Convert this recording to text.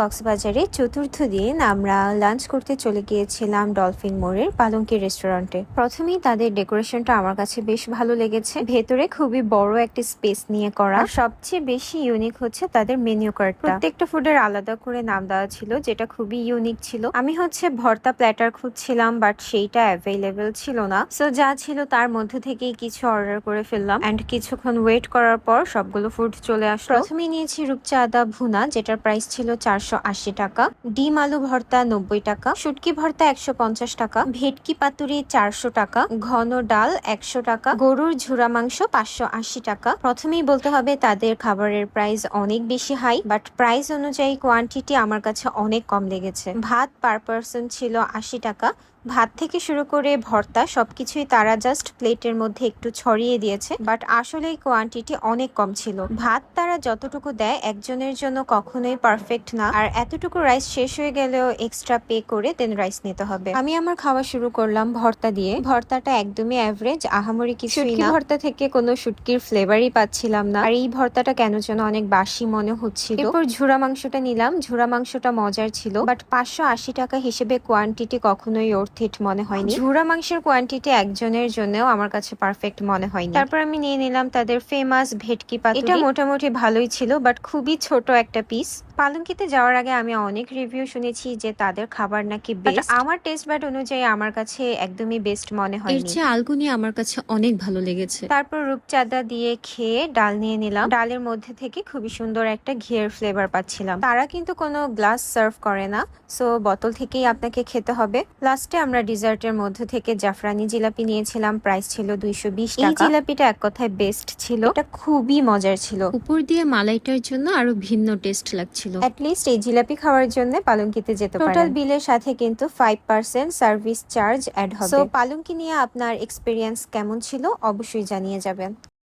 কক্সবাজারে চতুর্থ দিন আমরা লাঞ্চ করতে চলে গিয়েছিলাম ডলফিন মোড়ের পালঙ্কি রেস্টুরেন্টে। প্রথমেই তাদের ডেকোরেশনটা আমার কাছে বেশ ভালো লেগেছে। ভেতরে খুবই বড় একটা স্পেস নিয়ে করা। সবচেয়ে বেশি ইউনিক হচ্ছে তাদের মেনু কার্ডটা। প্রত্যেকটা ফুডের আলাদা করে নাম দেওয়া ছিল, যেটা খুবই ইউনিক ছিল। আমি হচ্ছে ভর্তা প্ল্যাটার খুঁজছিলাম, বাট সেইটা অ্যাভেলেবেল ছিল না। সো যা ছিল তার মধ্যে থেকেই কিছু অর্ডার করে ফেললাম। অ্যান্ড কিছুক্ষণ ওয়েট করার পর সবগুলো ফুড চলে আসলো। প্রথমে নিয়েছি রূপচা আদা ভুনা, যেটার প্রাইস ছিল চারশো আশি টাকা, ডিম আলু ভর্তা নব্বই টাকা, শুটকি ভর্তা একশো পঞ্চাশ টাকা, ভেটকি পাতুরি চারশো টাকা, ঘন ডাল একশো টাকা, গরুর ঝুরা মাংস পাঁচশো আশি টাকা। প্রথমেই বলতে হবে তাদের খাবারের প্রাইস অনেক বেশি হাই বাট প্রাইস অনুযায়ী কোয়ান্টিটি আমার কাছে অনেক কম লেগেছে। ভাত পার পার্সন ছিল আশি টাকা। ভাত থেকে শুরু করে ভর্তা সবকিছুই তারা জাস্ট প্লেটের মধ্যে একটু ছড়িয়ে দিয়েছে বাট আসলে কোয়ান্টিটি অনেক কম ছিল। ভাত তারা যতটুকু দেয় একজনের জন্য কখনোই পারফেক্ট না। আর এতটুকু রাইস শেষ হয়ে গেলেও এক্সট্রা পে করে দেন রাইস নিতে হবে। আমি আমার খাওয়া শুরু করলাম ভর্তা দিয়ে। ভর্তাটা একদমই অ্যাভারেজ আহামরি কিছুই না। ভর্তা থেকে কোনো শুটকির ফ্লেভারই পাচ্ছিলাম না। আর এই ভর্তাটা কেন যেন অনেক বাসি মনে হচ্ছিল। এরপর ঝুরা মাংসটা নিলাম। ঝুরা মাংসটা মজার ছিল বাট পাঁচশো আশি টাকা হিসেবে কোয়ান্টিটি কখনোই অর্থিট মনে হয়নি। ঝুরা মাংসের কোয়ান্টিটি একজনের জন্যও আমার কাছে পারফেক্ট মনে হয়নি। তারপর আমি নিয়ে নিলাম তাদের ফেমাস ভেটকি পাতুরি। এটা মোটামুটি ভালোই ছিল বাট খুবই ছোট একটা পিস পালঙ্কিতে যাওয়ার আগে আমি অনেক রিভিউ শুনেছি যে তাদের খাবার নাকি বেস্ট আমার টেস্ট বাট অনুযায়ী আমার কাছে একদমই বেস্ট মনে এর হয়নি। চেয়ে আলগুনি আমার কাছে অনেক ভালো লেগেছে। তারপর রূপচাঁদা দিয়ে খেয়ে ডাল নিয়ে নিলাম। ডালের মধ্যে থেকে খুবই সুন্দর একটা ঘিয়ের ফ্লেভার পাচ্ছিলাম। তারা কিন্তু কোনো গ্লাস সার্ভ করে না সো বোতল থেকেই আপনাকে খেতে হবে। লাস্টে আমরা ডিজার্টের মধ্যে থেকে জাফরানি জিলাপি নিয়েছিলাম। প্রাইস ছিল দুইশো বিশ এই জিলাপিটা এক কথায় বেস্ট ছিল। এটা খুবই মজার ছিল। উপর দিয়ে মালাইটার জন্য আরও ভিন্ন টেস্ট লাগছিল লিস্ট এই জিলাপি খাওয়ার জন্য পালঙ্কিতে যেতে পারেন। টোটাল বিলের সাথে কিন্তু five percent service charge add হবে। সো পালঙ্কি নিয়ে আপনার এক্সপেরিয়েন্স কেমন ছিল? অবশ্যই জানিয়ে যাবেন।